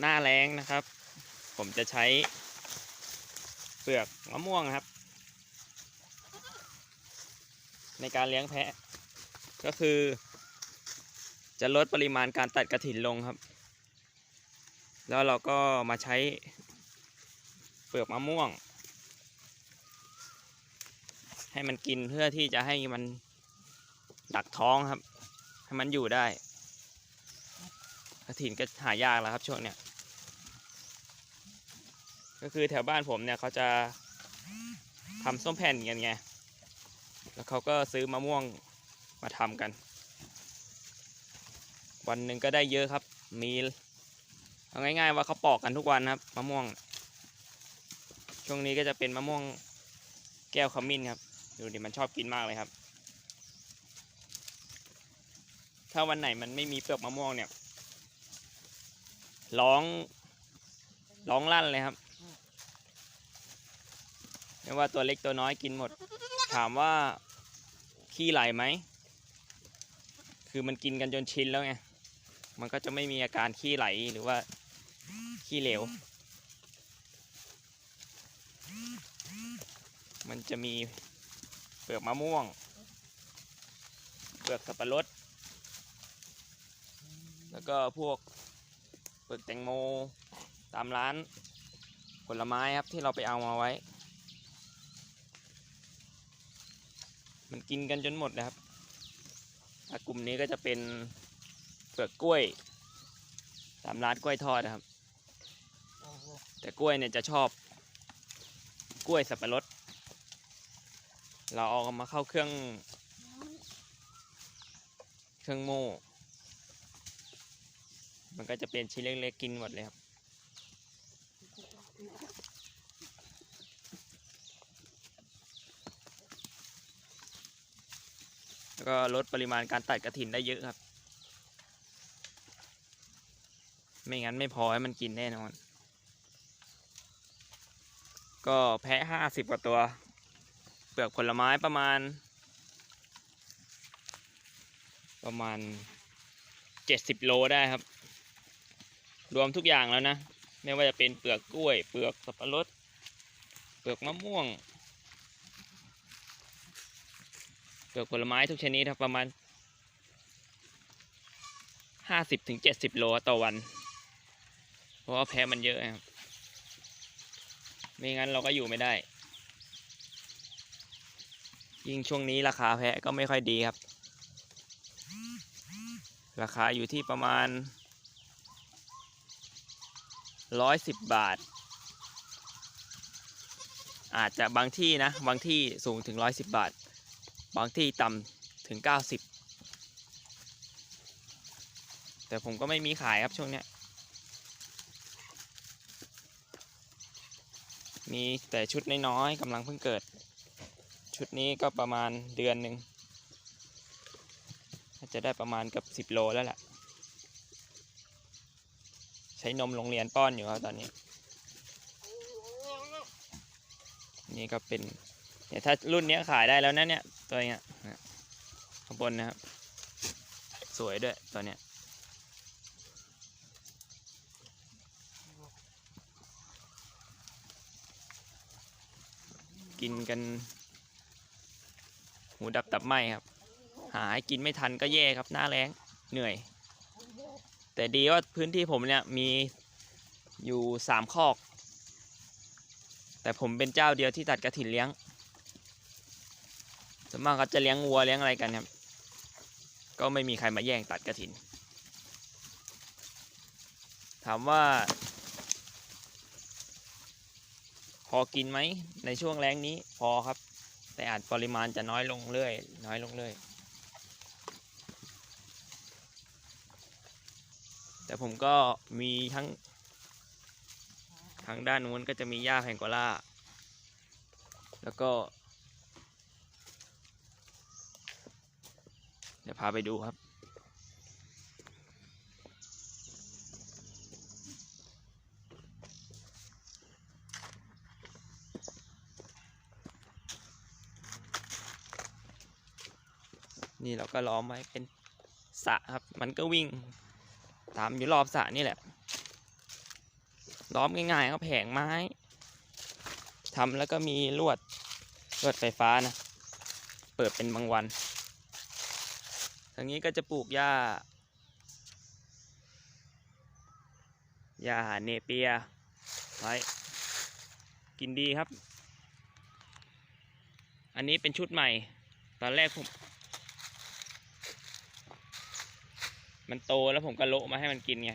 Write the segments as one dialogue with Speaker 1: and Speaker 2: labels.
Speaker 1: หน้าแรงนะครับ ผมจะใช้เปลือกมะม่วงครับ ในการเลี้ยงแพะ ก็คือ จะลดปริมาณการตัดกระถินลงครับ แล้วเราก็มาใช้เปลือกมะม่วง ให้มันกินเพื่อที่จะให้มันดักท้องครับ ให้มันอยู่ได้กระถินก็หายากแล้วครับช่วงเนี้ย ก็คือแถวบ้านผมเนี่ยเขาจะทำส้มแผ่นกันไง แล้วเขาก็ซื้อมะม่วงมาทำกัน วันหนึ่งก็ได้เยอะครับ มีเอาง่ายๆว่าเขาปอกกันทุกวันครับมะม่วง ช่วงนี้ก็จะเป็นมะม่วงแก้วขมิ้นครับ ดูดิมันชอบกินมากเลยครับ ถ้าวันไหนมันไม่มีเปลือกมะม่วงเนี่ย ร้อง ร้องลั่นเลยครับ ไม่ว่าตัวเล็กตัวน้อยกินหมด ถามว่าขี้ไหลไหม คือมันกินกันจนชินแล้วไง มันก็จะไม่มีอาการขี้ไหลหรือว่าขี้เหลว มันจะมีเปลือกมะม่วง เปลือกสับปะรด แล้วก็พวกเปลือกแตงโมตามร้านผลไม้ครับที่เราไปเอามาไว้ มันกินกันจนหมดนะครับกลุ่มนี้ก็จะเป็นเปลือกกล้วยตามร้านกล้วยทอดนะครับ แต่กล้วยเนี่ยจะชอบ กล้วยสับปะรด เราเอามาเข้าเครื่อง เครื่องโม่ มันก็จะเป็นชิ้นเล็กๆกินหมดเลยครับ แล้ว ก็ลดปริมาณการตัดกระถินได้เยอะครับ ไม่งั้นไม่พอให้มันกินแน่นอน ก็แพะห้าสิบกว่าตัว เปลือกผลไม้ประมาณ ประมาณเจ็ดสิบโลได้ครับ รวมทุกอย่างแล้วนะ ไม่ว่าจะเป็นเปลือกกล้วย เปลือกสับปะรด เปลือกมะม่วง กือกผลไม้ทุกชนิดครับประมาณห้าสิบถึงเจ็ดสิบโลต่อวัน เพราะว่าแพ้มันเยอะครับไม่งั้นเราก็อยู่ไม่ได้ ยิ่งช่วงนี้ราคาแพะก็ไม่ค่อยดีครับ ราคาอยู่ที่ประมาณร้อยสิบบาท อาจจะบางที่นะ บางที่สูงถึงร้อยสิบบาท บางที่ต่ำถึงเก้าสิบแต่ผมก็ไม่มีขายครับช่วงเนี้ย มีแต่ชุดน้อยๆกำลังเพิ่งเกิด ชุดนี้ก็ประมาณเดือนหนึ่งจะได้ประมาณกับสิบโลแล้วแหละใช้นมโรงเรียนป้อนอยู่ครับตอนนี้ นี่ก็เป็น เนี่ยถ้ารุ่นนี้ขายได้แล้วนะเนี่ยตัวเนี้ยข้างบนนะครับ สวยด้วยตัวเนี้ยกินกันหูดับตับไหมครับ หาให้กินไม่ทันก็แย่ครับหน้าแรงเหนื่อย แต่ดีว่าพื้นที่ผมเนี่ยมีอยู่สามคอก แต่ผมเป็นเจ้าเดียวที่ตัดกระถินเลี้ยง ส่วนมากก็จะเลี้ยงวัวเลี้ยงอะไรกันครับ ก็ไม่มีใครมาแย่งตัดกระถิน ถามว่า พอกินไหมในช่วงแรงนี้พอครับ แต่อาจปริมาณจะน้อยลงเรื่อย น้อยลงเรื่อยแต่ผมก็มีทั้งทางด้านนู้นก็จะมีหญ้าแพงโกล่า แล้วก็ ดี๋ยวพาไปดูครับ นี่เราก็ล้อมไว้เป็นสะครับ มันก็วิ่ง ตามอยู่รอบสะนี่แหละ ล้อมง่ายๆก็แผงไม้ทำแล้วก็มีลวดลวดไฟฟ้านะ เปิดเป็นบางวัน ทางนี้ก็จะปลูกหญ้าหญ้าเนเปียไว้กินดีครับ อันนี้เป็นชุดใหม่ ตอนแรกผม มันโตแล้วผมก็โละมาให้มันกินไง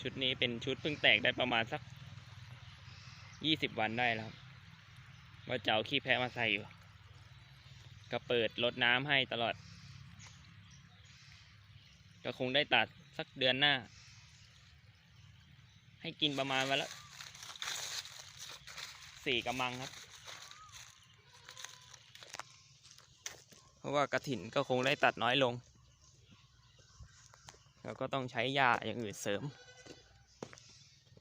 Speaker 1: ชุดนี้เป็นชุดเพิ่งแตกได้ประมาณสักยี่สิบวันได้แล้ว ว่าจะเอาขี้แพะมาใส่อยู่ ก็เปิดรดน้ำให้ตลอด ก็คงได้ตัดสักเดือนหน้า ให้กินประมาณวันละสี่กำมังครับ เพราะว่ากระถินก็คงได้ตัดน้อยลง แล้วก็ต้องใช้ยาอย่างอื่นเสริม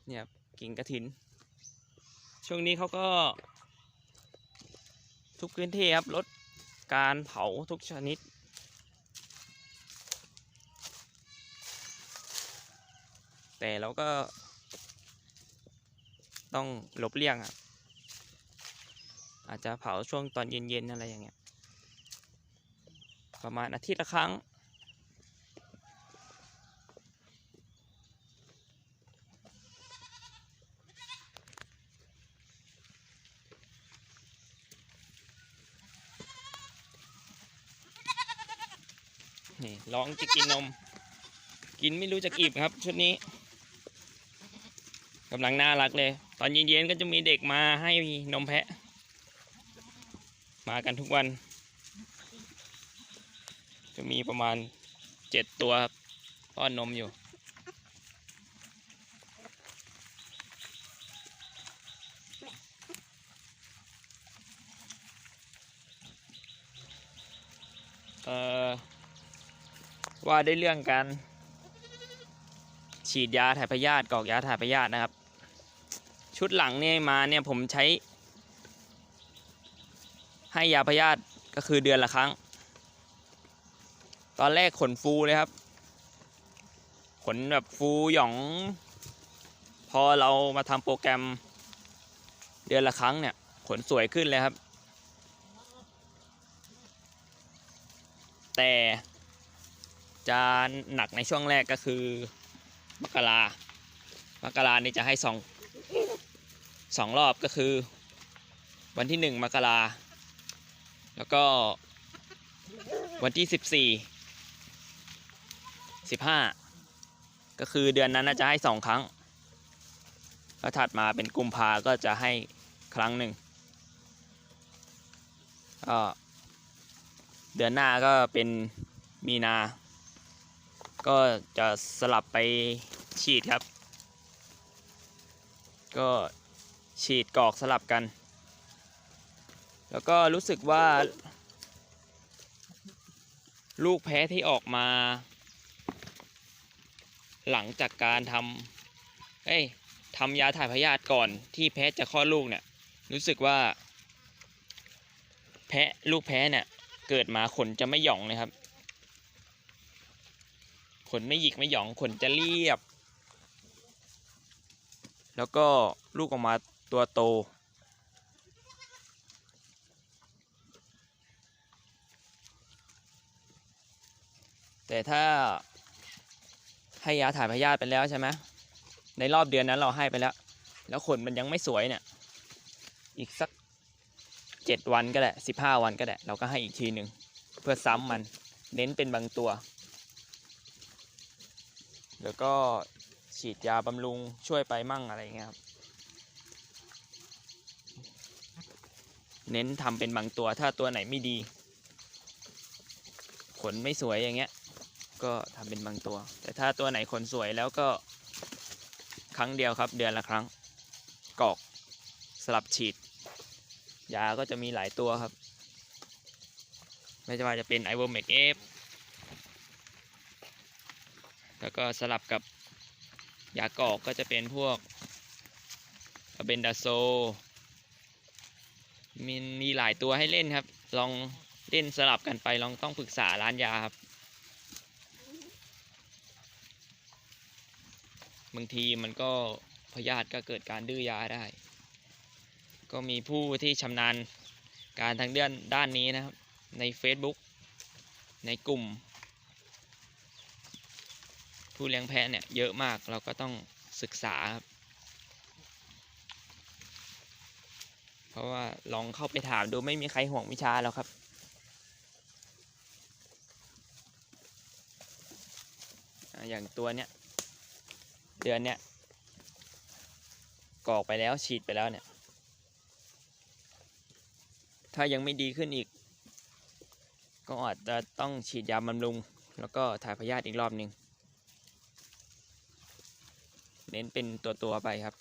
Speaker 1: เนี่ยครับกิ่งกระถิน ช่วงนี้เขาก็ ทุกพื้นที่ครับลดการเผาทุกชนิด แต่เราก็ต้องหลบเลี่ยงอะอาจจะเผาช่วงตอนเย็นๆอะไรอย่างเงี้ยประมาณอาทิตย์ละครั้ง นี่ร้องจะกินนม กินไม่รู้จะกีบครับ ชุดนี้กำลังน่ารักเลย ตอนเย็นๆก็จะมีเด็กมาให้นมแพะ มากันทุกวัน จะมีประมาณเจ็ดตัวครับป้อนนมอยู่เอ่อ ว่าได้เรื่องการฉีดยาถ่ายพยาธิกรอกยาถ่ายพยาธินะครับ ชุดหลังเนี่ยมาเนี่ยผมใช้ ให้ยาพยาธิก็คือเดือนละครั้ง ตอนแรกขนฟูเลยครับ ขนแบบฟูหยอง พอเรามาทำโปรแกรมเดือนละครั้งเนี่ย ขนสวยขึ้นเลยครับ แต่ จะหนักในช่วงแรกก็คือมกรามกรานี่จะให้สองสองรอบก็คือ วันที่หนึ่งมกราแล้วก็วันที่สิบสี่สิบห้าก็คือเดือนนั้นน่าจะให้สองครั้ง แล้วถัดมาเป็นกุมภาก็จะให้ครั้งหนึ่งก็เดือนหน้าก็เป็นมีนา ก็จะสลับไปฉีดครับ ก็ฉีดกรอกสลับกัน แล้วก็รู้สึกว่า ลูกแพ้ที่ออกมา หลังจากการทำเอ้ยทำยาถ่ายพยาธิก่อนที่แพ้จะคลอดลูกเนี่ย รู้สึกว่า แพะลูกแพ้เนี่ย เกิดมาขนจะไม่หย่องเลยครับ ขนไม่หยิกไม่หยองขนจะเรียบ แล้วก็ลูกออกมาตัวโต แต่ถ้าให้ยาถ่ายพยาธิไปแล้วใช่ไหมในรอบเดือนนั้นเราให้ไปแล้ว แล้วขนมันยังไม่สวยเนี่ย อีกสักเจ็ดวันก็ได้สิบห้าวันก็ได้ เราก็ให้อีกทีหนึ่งเพื่อซ้ำมัน เน้นเป็นบางตัว แล้วก็ฉีดยาบำรุงช่วยไปมั่งอะไรเงี้ยครับ เน้นทำเป็นบางตัวถ้าตัวไหนไม่ดี ขนไม่สวยอย่างเงี้ย ก็ทำเป็นบางตัว แต่ถ้าตัวไหนขนสวยแล้วก็ครั้งเดียวครับเดือนละครั้ง กอกสลับฉีด ยาก็จะมีหลายตัวครับ ไม่ว่าจะเป็นไอโวเมกเอฟ ก็สลับกับยากอกก็จะเป็นพวกเบนดาโซ มีมีหลายตัวให้เล่นครับ ลองเล่นสลับกันไป ลองต้องปรึกษาร้านยาครับ บางทีมันก็พยาธิก็เกิดการดื้อยาได้ ก็มีผู้ที่ชำนาญการทางด้านด้านนี้นะครับ ใน Facebook ในกลุ่ม ผู้เลี้ยงแพะเนี่ยเยอะมากเราก็ต้องศึกษาครับ เพราะว่าลองเข้าไปถามดูไม่มีใครห่วงวิชาแล้วครับ อย่างตัวเนี้ยเดือนเนี้ยกรอกไปแล้วฉีดไปแล้วเนี่ย ถ้ายังไม่ดีขึ้นอีก ก็อาจจะต้องฉีดยาบำรุง แล้วก็ถ่ายพยาธิอีกรอบหนึ่ง เน้นเป็นตัวตัวๆไปครับ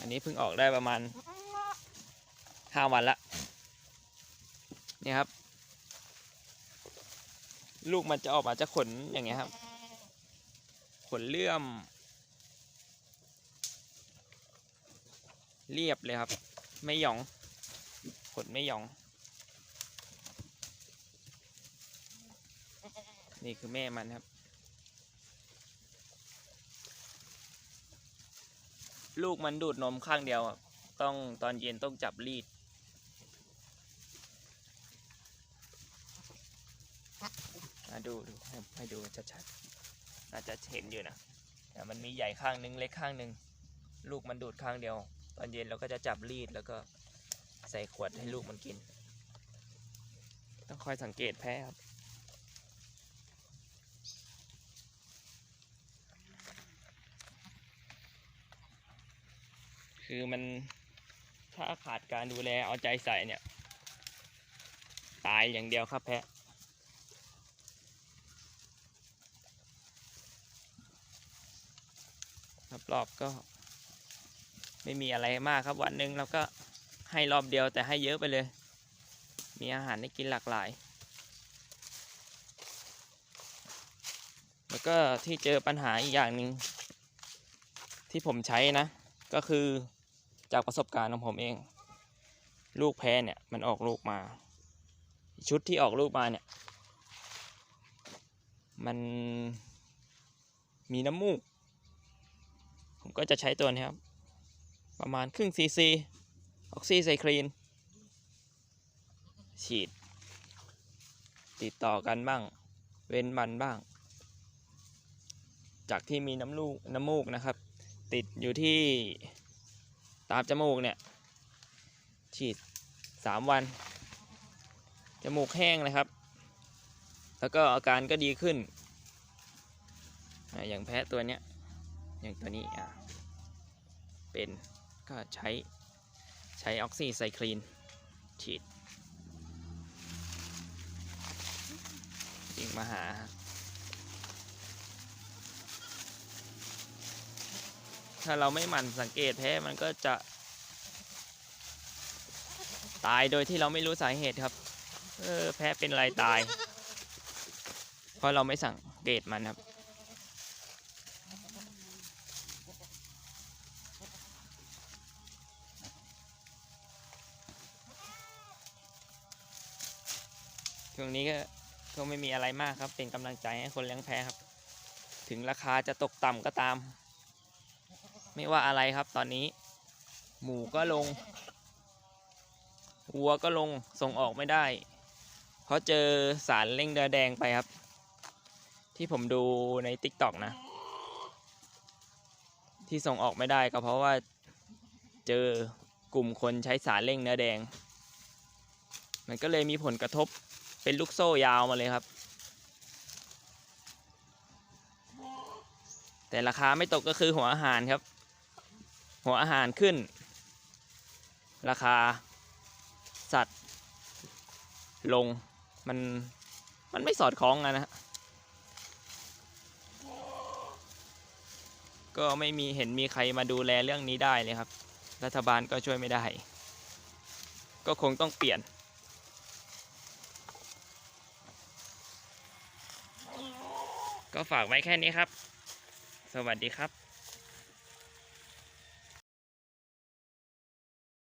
Speaker 1: อันนี้เพิ่งออกได้ประมาณห้าวันละเนี่ยครับ ลูกมันจะออกมาจะขนอย่างเงี้ยครับ ขนเลื่อม เรียบเลยครับ ไม่หยองขนไม่หยอง นี่คือแม่มันครับ ลูกมันดูดนมข้างเดียวต้องตอนเย็นต้องจับรีดมาดูดูให้ให้ดูชัดๆน่าจะเห็นอยู่นะแต่มันมีใหญ่ข้างนึงเล็กข้างนึง ลูกมันดูดข้างเดียว ตอนเย็นเราก็จะจับรีดแล้วก็ใส่ขวดให้ลูกมันกิน ต้องคอยสังเกตแพ้ครับ คือมันถ้าขาดการดูแลเอาใจใส่เนี่ย ตายอย่างเดียวครับแพะรอบๆก็ ไม่มีอะไรมากครับวันหนึ่งเราก็ให้รอบเดียวแต่ให้เยอะไปเลย มีอาหารให้กินหลากหลาย แล้วก็ที่เจอปัญหาอีกอย่างหนึ่งที่ผมใช้นะ ก็คือจากประสบการณ์ของผมเอง ลูกแพ้เนี่ยมันออกลูกมา ชุดที่ออกลูกมาเนี่ยมันมีน้ำมูก ผมก็จะใช้ตัวนี้ครับ ประมาณครึ่งซีซีออกซิไซคลีน ฉีด ติดต่อกันบ้าง เว้นมันบ้าง จากที่มีน้ำลูกน้ำมูกนะครับ ติดอยู่ที่ตามจมูกเนี่ย ฉีดสามวัน จมูกแห้งเลยครับ แล้วก็อาการก็ดีขึ้นอะอย่างแพ้ตัวเนี้ย อย่างตัวนี้อะเป็น ก็ใช้ใช้ออกซิไซคลีนฉีดยิงมาหา ถ้าเราไม่หมั่นสังเกตแพ้มันก็จะ ตายโดยที่เราไม่รู้สาเหตุครับ เออแพ้เป็นอะไรตาย เพราะเราไม่สังเกตมันครับ ช่วงนี้ก็ก็ไม่มีอะไรมากครับ เป็นกำลังใจให้คนเลี้ยงแพะครับ ถึงราคาจะตกต่ำก็ตาม ไม่ว่าอะไรครับตอนนี้ หมูก็ลงวัวก็ลงส่งออกไม่ได้ เพราะเจอสารเร่งเดือแดงไปครับ ที่ผมดูใน t ิ k t o k นะ ที่ส่งออกไม่ได้ก็เพราะว่าเจอกลุ่มคนใช้สารเร่งเนื้อแดง มันก็เลยมีผลกระทบ เป็นลูกโซ่ยาวมาเลยครับ แต่ราคาไม่ตกก็คือหัวอาหารครับ หัวอาหารขึ้น ราคา สัตว์ ลงมันมันไม่สอดคล้องกันนะก็ไม่มีเห็นมีใครมาดูแลเรื่องนี้ได้เลยครับ รัฐบาลก็ช่วยไม่ได้ ก็คงต้องเปลี่ยน ก็ฝากไว้แค่นี้ครับ สวัสดีครับ